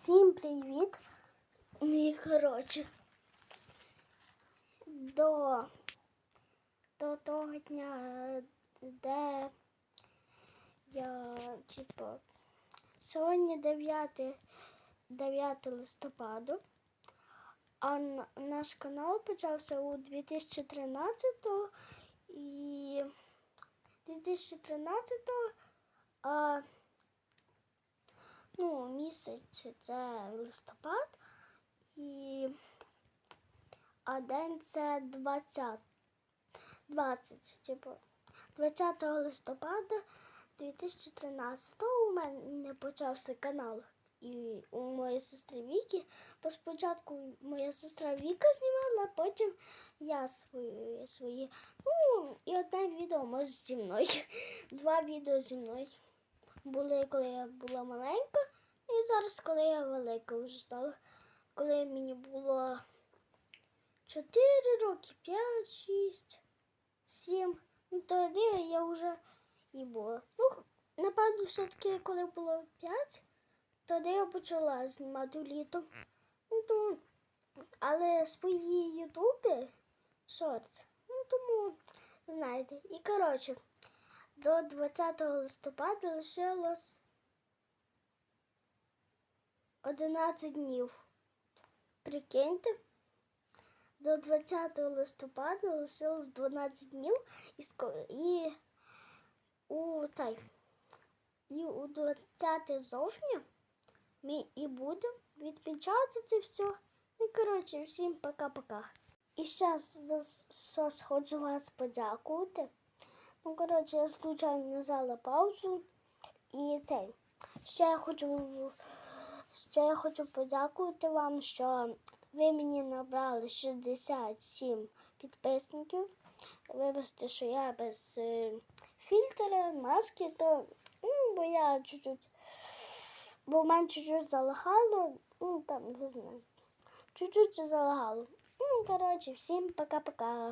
Всім привіт! І коротше, до, до того дня, де я, типу, сьогодні 9, 9 листопада, а наш канал почався у 2013 і 2013 а, ну, місяць це листопад, і а день це 20. 20, типу, 20 листопада 2013 у мене почався канал. І у моєї сестри Віки, бо спочатку моя сестра Віка знімала, а потім я свої, свої. Ну, і одне відео може зі мною. Два відео зі мною були, коли я була маленька, зараз, коли я велика вже стала. Коли мені було 4 роки, 5, 6, 7. Ну, тоді я вже і була. Ну, напевно, все-таки, коли було 5, тоді я почала знімати літом. Ну, але свої ютуби шорт. Ну, тому, знаєте, і коротше. До 20 листопада лишилось 11 днів. Прикиньте, до 20 листопада лишилось 12 днів і, і у цей і у 20 жовтня ми і будемо відмічати це все. І коротше, всім пока-пока. І зараз за хочу вас подякувати. Ну, коротше, я случайно нажала паузу. І цей. Ще я хочу ще я хочу подякувати вам, що ви мені набрали 67 підписників. Вибачте, що я без е, фільтра, маски, то ну, бо я чуть-чуть. Бо в мене чуть-чуть залагало, ну там не знаю. Чуть-чуть залагало. Ну, коротше, всім пока-пока.